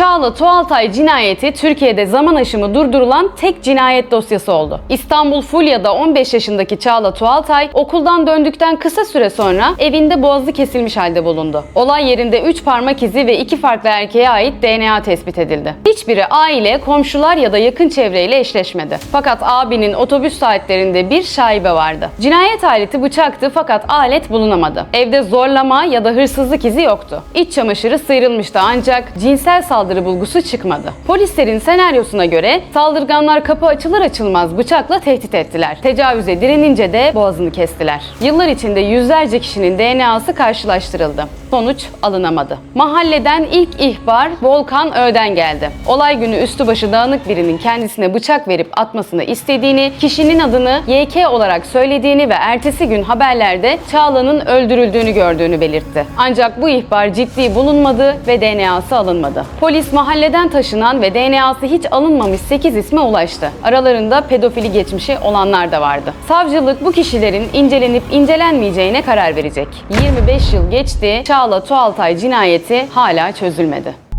Çağla Tuğaltay cinayeti Türkiye'de zaman aşımı durdurulan tek cinayet dosyası oldu. İstanbul Fulya'da 15 yaşındaki Çağla Tuğaltay okuldan döndükten kısa süre sonra evinde boğazı kesilmiş halde bulundu. Olay yerinde 3 parmak izi ve 2 farklı erkeğe ait DNA tespit edildi. Hiçbiri aile, komşular ya da yakın çevreyle eşleşmedi. Fakat abinin otobüs saatlerinde bir şaibe vardı. Cinayet aleti bıçaktı fakat alet bulunamadı. Evde zorlama ya da hırsızlık izi yoktu. İç çamaşırı sıyrılmıştı ancak cinsel saldırı bulgusu çıkmadı. Polislerin senaryosuna göre saldırganlar kapı açılır açılmaz bıçakla tehdit ettiler. Tecavüze direnince de boğazını kestiler. Yıllar içinde yüzlerce kişinin DNA'sı karşılaştırıldı. Sonuç alınamadı. Mahalleden ilk ihbar Volkan Ö'den geldi. Olay günü üstü başı dağınık birinin kendisine bıçak verip atmasını istediğini, kişinin adını YK olarak söylediğini ve ertesi gün haberlerde Çağla'nın öldürüldüğünü gördüğünü belirtti. Ancak bu ihbar ciddi bulunmadı ve DNA'sı alınmadı. Polis mahalleden taşınan ve DNA'sı hiç alınmamış 8 isme ulaştı. Aralarında pedofili geçmişi olanlar da vardı. Savcılık bu kişilerin incelenip incelenmeyeceğine karar verecek. 25 yıl geçti, Çağla Tuğaltay cinayeti hala çözülmedi.